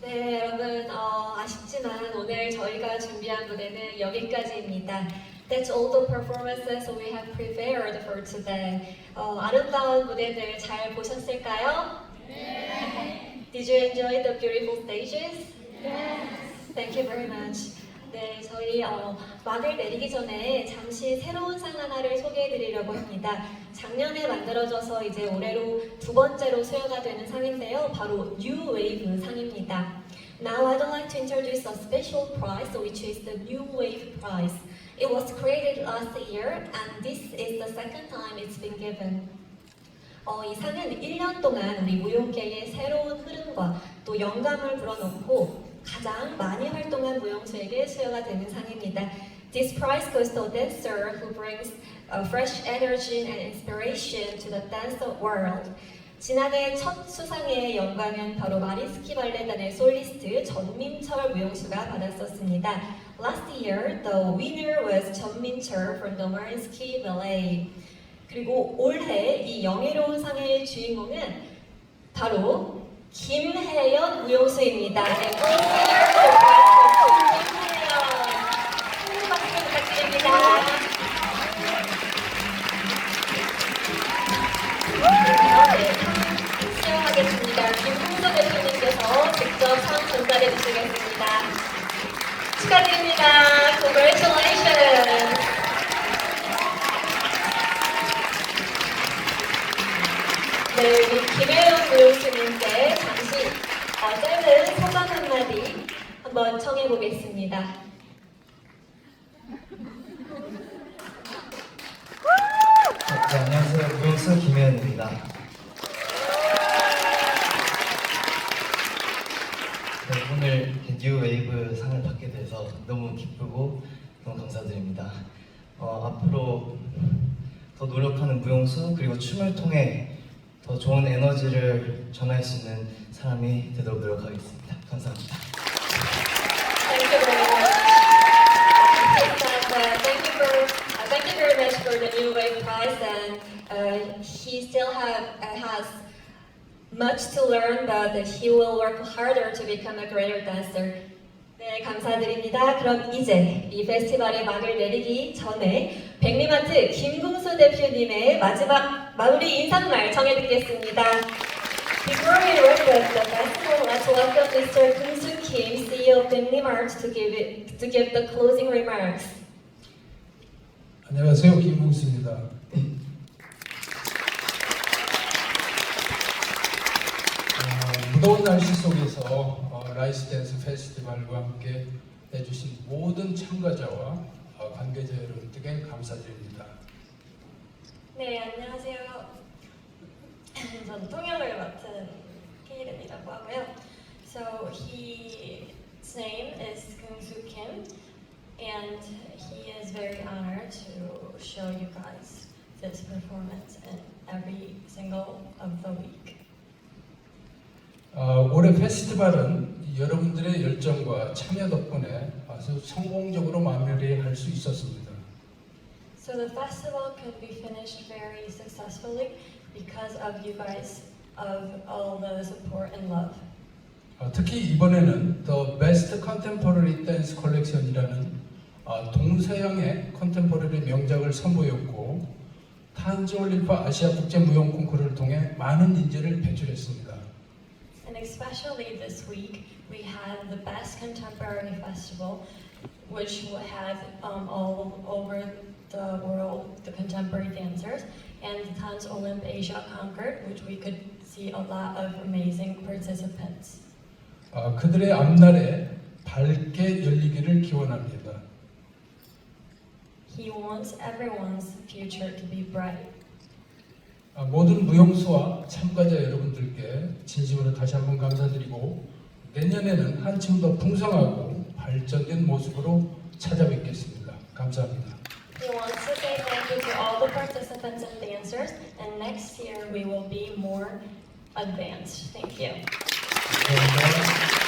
네, 여러분 어, 아쉽지만 오늘 저희가 준비한 무대는 여기까지입니다. That's all the performances we have prepared for today. 어, 아름다운 무대들 잘 보셨을까요? 네. Did you enjoy the beautiful stages? Yes. Thank you very much. 네, 저희 어, 막을 내리기 전에 잠시 새로운 상 하나를 소개해드리려고 합니다. 작년에 만들어져서 이제 올해로 두 번째로 수여가 되는 상인데요. 바로 New Wave 상입니다. Now I'd like to introduce a special prize, which is the New Wave Prize. It was created last year, and this is the second time it's been given. 어, 이 상은 1년 동안 우리 무용계의 새로운 흐름과 또 영감을 불어넣고 가장 많이 활동한 무용수에게 수여가 되는 상입니다. This prize goes to a dancer who brings a fresh energy and inspiration to the dance world. 지난해 첫 수상의 영광은 바로 마리스키 발레단의 솔리스트 전민철 무용수가 받았었습니다. Last year, the winner was 전민철 from the Marinsky Ballet. 그리고 올해 이 영예로운 상의 주인공은 바로 김혜연 무용수입니다. 네, 상 수여하겠습니다. 김홍서 대표님께서 직접 상 전달해 주시겠습니다. 축하드립니다. Congratulations. 네, 우리 김혜영 무용수님께 잠시 어, 짧은 소감 한마디 한번 청해 보겠습니다. 네, 안녕하세요. 무용수 김혜연입니다. 네, 오늘 뉴 웨이브 상을 돼서 너무 기쁘고 너무 감사드립니다. 어, 앞으로 더 노력하는 무용수 그리고 춤을 통해 더 좋은 에너지를 전할 수 있는 사람이 되도록 노력하겠습니다. 감사합니다. Thank you very much. Uh, thank you for uh, thank you very much for the new wave prize and uh, he still have uh, has much to learn but he will work harder to become a greater dancer. 네, 감사드립니다. 그럼 이제 이 페스티벌의 막을 내리기 전에 백리마트 김궁수 대표님의 마지막 마무리 인사말 정해 듣겠습니다. Before we wrap up the festival, let's welcome Mr. Kung Soo Kim, CEO of Bimini Mart, to give it to give the closing remarks. 안녕하세요 김홍수입니다. 어, 무더운 날씨 속에서 어, 라이스 댄스 페스티벌과 함께 해주신 모든 참가자와 어, 관계자 여러분들께 감사드립니다. 네, 안녕하세요. 전 통역을 맡은 케이름이라고 하고요. So his name is Kung Soo Kim, and he is very honored to show you guys this performance in every single of the week. 어, 올해 페스티벌은 여러분들의 열정과 참여 덕분에 아주 성공적으로 마무리할 수 있었습니다. So the festival could be finished very successfully because of you guys, of all the support and love. 어, 특히 이번에는 The Best Contemporary Dance Collection이라는 어, 동서양의 컨템포러리 명작을 선보였고 탄즈 올림픽 아시아 국제 무용 콩쿠르를 통해 많은 인재를 배출했습니다. And especially this week, we had the Best Contemporary Festival, which had um, all over the world the contemporary dancers, and the Tanz Olymp Asia Concord, which we could see a lot of amazing participants. 어, 그들의 앞날에 밝게 열리기를 기원합니다. He wants everyone's future to be bright. 아, 모든 무용수와 참가자 여러분들께 진심으로 다시 한번 감사드리고 내년에는 한층 더 풍성하고 발전된 모습으로 찾아뵙겠습니다. 감사합니다. He wants to say thank you to all the participants and dancers, and next year we will be more advanced. Thank you. 감사합니다.